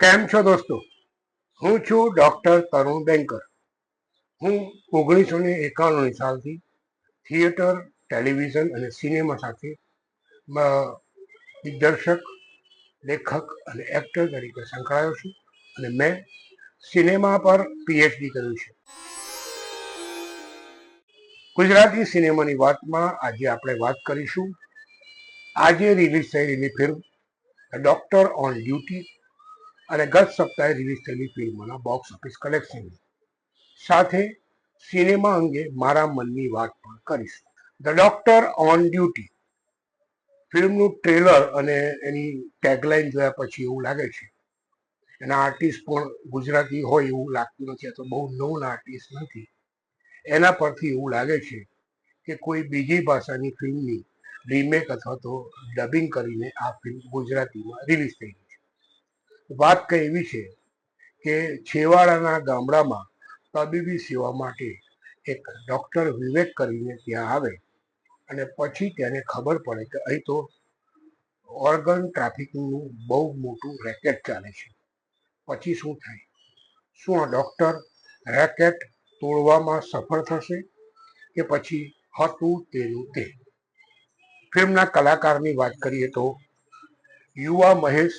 કેમ છો દોસ્તો? હું છું ડોક્ટર તરુણ બેંકર હું ઓગણીસો ને એકાણુંની સાલથી થિયેટર, ટેલિવિઝન અને સિનેમા સાથે દિગ્દર્શક, લેખક અને એક્ટર તરીકે સંકળાયો છું અને મેં સિનેમા પર પીએચડી કર્યું છે. ગુજરાતી સિનેમાની વાતમાં આજે આપણે વાત કરીશું આજે રિલીઝ થયેલી ફિલ્મ ડોક્ટર ઓન ડ્યુટી અને ગત સપ્તાહે રિલીઝ થયેલી ફિલ્મોના બોક્સ ઓફિસ કલેક્શન સાથે સિનેમા અંગે મારા મનની વાત પણ કરીશ. ધ ડોક્ટર ઓન ડ્યુટી ફિલ્મનું ટ્રેલર અને એની ટેગલાઇન જોયા પછી એવું લાગે છે. એના આર્ટિસ્ટ પણ ગુજરાતી હોય એવું લાગતું નથી અથવા બહુ નોન આર્ટિસ્ટ નથી. એના પરથી એવું લાગે છે કે કોઈ બીજી ભાષાની ફિલ્મની રીમેક અથવા તો ડબિંગ કરીને આ ફિલ્મ ગુજરાતીમાં રિલીઝ થઈ ગઈ છે. વાત કંઈ એવી છે કે છેવાડાના ગામડામાં તબીબી સેવા માટે એક ડૉક્ટર વિવેક કરીને ત્યાં આવે અને પછી તેને ખબર પડે કે અહીં તો ઓર્ગન ટ્રાફિકનું બહુ મોટું રેકેટ ચાલે છે. પછી શું થાય? શું આ ડૉક્ટર રેકેટ તોડવામાં સફળ થશે કે પછી હતું તેનું તે? ફિલ્મના કલાકારની વાત કરીએ તો યુવા મહેશ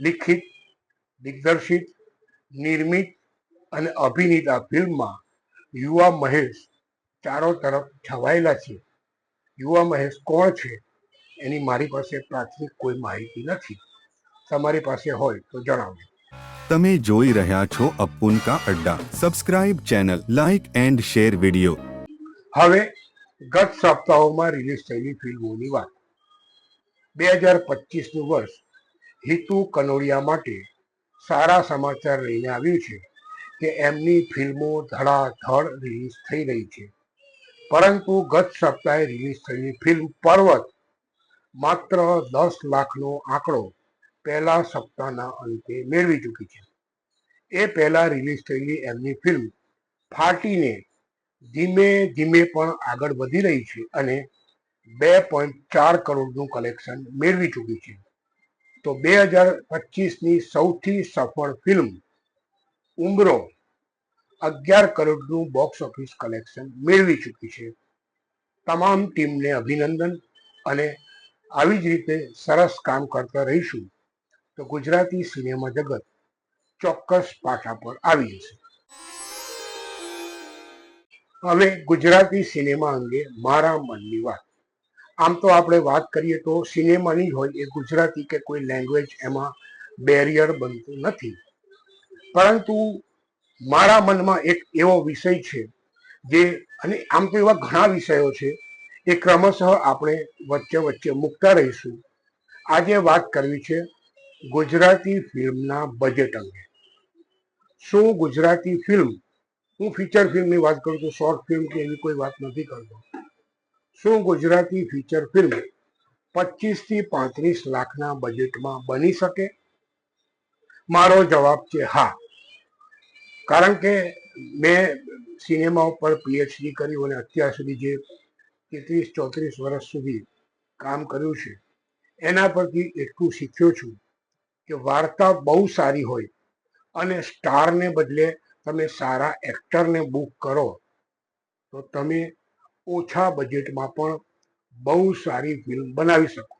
લિખિત દિગ્દર્શિત નિર્મિત અને અભિનીત આ ફિલ્મમાં યુવા મહેશ ચારો તરફ છવાયેલા છે. યુવા મહેશ કોણ છે? એની મારી પાસે પ્રાથમિક કોઈ માહિતી નથી. તમારી પાસે હોય તો જણાવજો તમે જોઈ રહ્યા છો અપુન કા અડ્ડા. Subscribe channel like and share video હવે ગત સપ્તાહોમાં રિલીઝ થયેલી ફિલ્મોની વાત. બે હજાર પચીસનું વર્ષ હિતુ કનોડિયા માટે સારા સમાચાર લઈને આવ્યું છે કે એમની ફિલ્મો ધડાધડ રિલીઝ થઈ રહી છે. પરંતુ ગત સપ્તાહે રિલીઝ થયેલી ફિલ્મ પર્વત માત્ર દસ લાખનો આંકડો પહેલા સપ્તાહના અંતે મેળવી ચૂકી છે. એ પહેલા રિલીઝ થયેલી એમની ફિલ્મ ફાટીને ધીમે ધીમે પણ આગળ વધી રહી છે અને બે પોઈન્ટ ચાર કરોડનું કલેક્શન મેળવી ચૂકી છે. તો બે હજાર પચીસની સૌથી સફળ ફિલ્મ ઉમરો અગિયાર કરોડનું બોક્સ ઓફિસ કલેક્શન મેળવી ચૂકી છે. તમામ ટીમને અભિનંદન અને આવી જ રીતે સરસ કામ કરતા રહીશું તો ગુજરાતી સિનેમા જગત ચોક્કસ પાટા પર આવી જશે. હવે ગુજરાતી સિનેમા અંગે મારા મનની વાત. આમ તો આપણે વાત કરીએ તો સિનેમાની હોય એ ગુજરાતી કે કોઈ લેંગ્વેજ એમાં બેરિયર બનતું નથી. પરંતુ મારા મનમાં એક એવો વિષય છે જે અને આમ તો એવા ઘણા વિષયો છે એ ક્રમશઃ આપણે વચ્ચે વચ્ચે મૂકતા રહીશું. આજે વાત કરવી છે ગુજરાતી ફિલ્મના બજેટ અંગે. શું ગુજરાતી ફિલ્મ હું ફીચર ફિલ્મની વાત કરું છું શોર્ટ ફિલ્મ કે એવી કોઈ વાત નથી કરતો. શું ગુજરાતી ફીચર ફિલ્મ પચીસથી પાંત્રીસ લાખના બજેટમાં બની શકે? મારો જવાબ છે હા. કારણ કે મેં સિનેમા ઉપર પીએચડી કર્યું અને અત્યાર સુધી જે તેત્રીસ, ચોત્રીસ વર્ષ સુધી કામ કર્યું છે, એના પરથી એટલું શીખ્યો છું કે વાર્તા બહુ સારી હોય અને સ્ટારને બદલે તમે સારા એક્ટરને બુક કરો, તો તમે ઓછા બજેટમાં પણ બહુ સારી ફિલ્મ બનાવી શકો.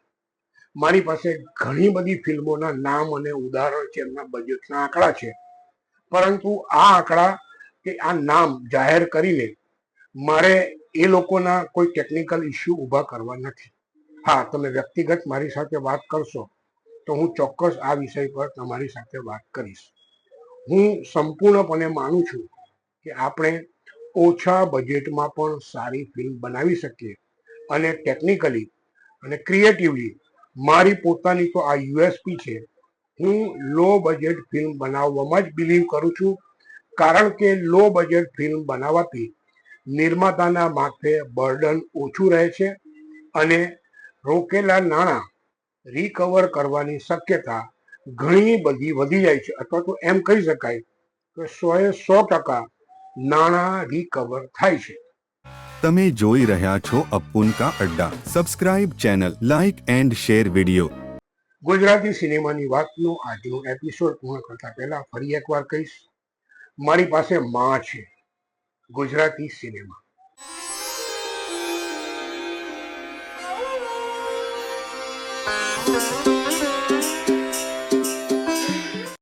મારી પાસે ઘણી બધી ફિલ્મોના નામ અને ઉદાહરણ છે, એમના બજેટના આંકડા છે. પરંતુ આ આંકડા કે આ નામ જાહેર કરીને મારે એ લોકોના કોઈ ટેકનિકલ ઇસ્યુ ઊભા કરવા નથી. હા, તમે વ્યક્તિગત મારી સાથે વાત કરશો, તો હું ચોક્કસ આ વિષય પર તમારી સાથે વાત કરીશ. હું સંપૂર્ણપણે માનું છું કે આપણે ઓછા બજેટમાં પણ સારી ફિલ્મ બનાવી શકીએ. અને ટેકનિકલી અને ક્રિએટિવલી મારી પોતાની તો આ યુએસપી છે. હું લો બજેટ ફિલ્મ બનાવવામાં જ બિલીવ કરું છું. કારણ કે લો બજેટ ફિલ્મ બનાવવાથી નિર્માતાના માથે બર્ડન ઓછું રહે છે. અને રોકેલા નાણાં રિકવર કરવાની શક્યતા ઘણી બધી વધી જાય છે. અથવા તો એમ કહી શકાય કે સોએ સો ટકા નાણાં રિકવર થાય છે. તમે જોઈ રહ્યા છો અપુન કા અડ્ડા. Subscribe channel like and share video Gujarati સિનેમાની વાતનો આજનો એપિસોડ પૂર્ણ કરતા પહેલા ફરી એકવાર કહીશ. મારી પાસે માં છે ગુજરાતી સિનેમા.